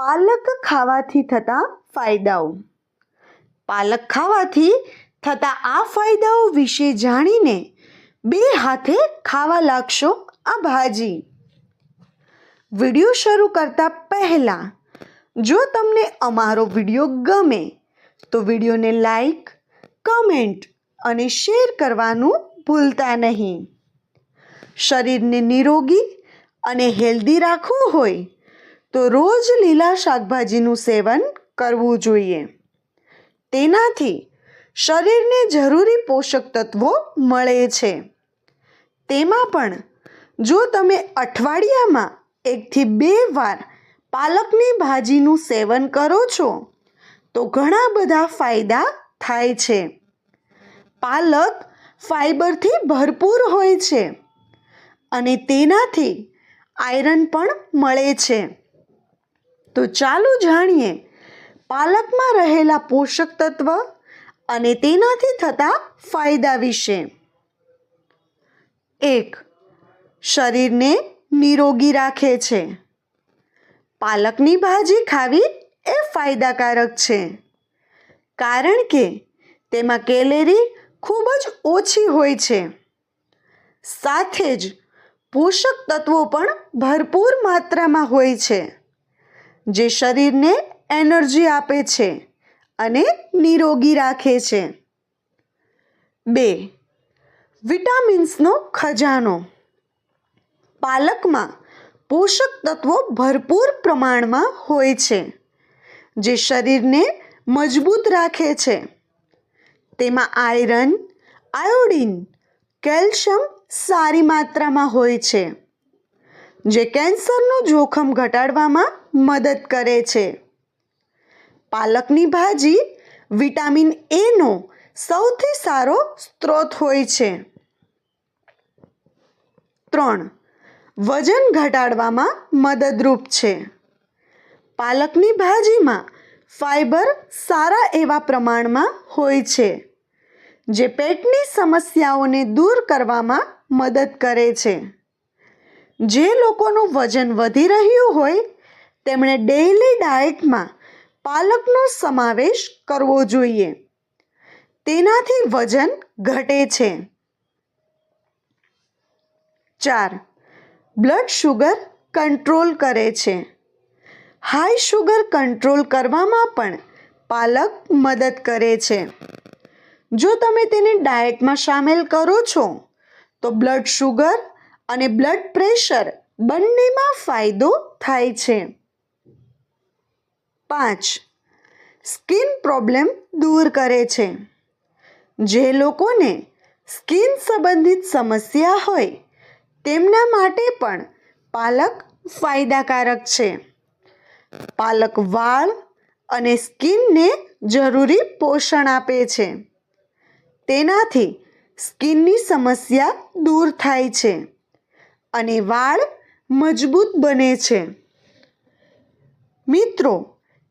પાલક ખાવાથી થતા ફાયદાઓ. પાલક ખાવાથી થતા આ ફાયદાઓ વિશે જાણીને બે હાથે ખાવા લાગશો આ ભાજી. વીડિયો શરૂ કરતા પહેલાં, જો તમને અમારો વીડિયો ગમે, તો વિડીયોને લાઈક, કમેન્ટ અને શેર કરવાનું ભૂલતા નહીં. શરીરને નિરોગી અને હેલ્ધી રાખવું હોય તો રોજ લીલા શાકભાજીનું સેવન કરવું જોઈએ. તેનાથી શરીરને જરૂરી પોષક તત્વો મળે છે. તેમાં પણ જો તમે અઠવાડિયામાં એકથી બે વાર પાલકની ભાજીનું સેવન કરો છો, તો ઘણા બધા ફાયદા થાય છે. પાલક ફાઈબરથી ભરપૂર હોય છે અને તેનાથી આયરન પણ મળે છે. તો ચાલો જાણીએ, પાલકમાં રહેલા પોષક તત્વ અને તેનાથી થતા ફાયદા વિશે. એક, શરીરને નિરોગી રાખે છે. પાલકની ભાજી ખાવી એ ફાયદાકારક છે, કારણ કે તેમાં કેલેરી ખૂબ જ ઓછી હોય છે. સાથે જ, પોષક તત્વો પણ ભરપૂર માત્રામાં હોય છે. જે શરીરને એનર્જી આપે છે અને નિરોગી રાખે છે. બે, વિટામિન્સનો ખજાનો. પાલકમાં પોષક તત્વો ભરપૂર પ્રમાણમાં હોય છે, જે શરીરને મજબૂત રાખે છે. તેમાં આયરન, આયોડિન, કેલ્શિયમ સારી માત્રામાં હોય છે, જે કેન્સરનું જોખમ ઘટાડવામાં મદદ કરે છે. પાલકની ભાજી વિટામિન એનો સૌથી સારો સ્ત્રોત હોય છે. ત્રણ, વજન ઘટાડવામાં મદદરૂપ છે. પાલકની ભાજીમાં ફાઈબર સારા એવા પ્રમાણમાં હોય છે, જે પેટની સમસ્યાઓને દૂર કરવામાં મદદ કરે છે. જે લોકોનું વજન વધી રહ્યું હોય તેમણે ડેઇલી ડાયટમાં પાલકનો સમાવેશ કરવો જોઈએ. તેનાથી વજન ઘટે છે. ચાર બ્લડ શુગર કંટ્રોલ કરે છે. હાઈ શુગર કંટ્રોલ કરવામાં પણ પાલક મદદ કરે છે. જો તમે તેને ડાયટમાં સામેલ કરો છો, તો બ્લડ શુગર અને બ્લડ પ્રેશર બંનેમાં ફાયદો થાય છે. પાંચ. સ્કિન પ્રોબ્લેમ દૂર કરે છે. જે લોકોને સ્કિન સંબંધિત સમસ્યા હોય, તેમના માટે પણ પાલક ફાયદાકારક છે. પાલક વાળ અને સ્કિનને જરૂરી પોષણ આપે છે. તેનાથી સ્કિનની સમસ્યા દૂર થાય છે અને વાળ મજબૂત બને છે. મિત્રો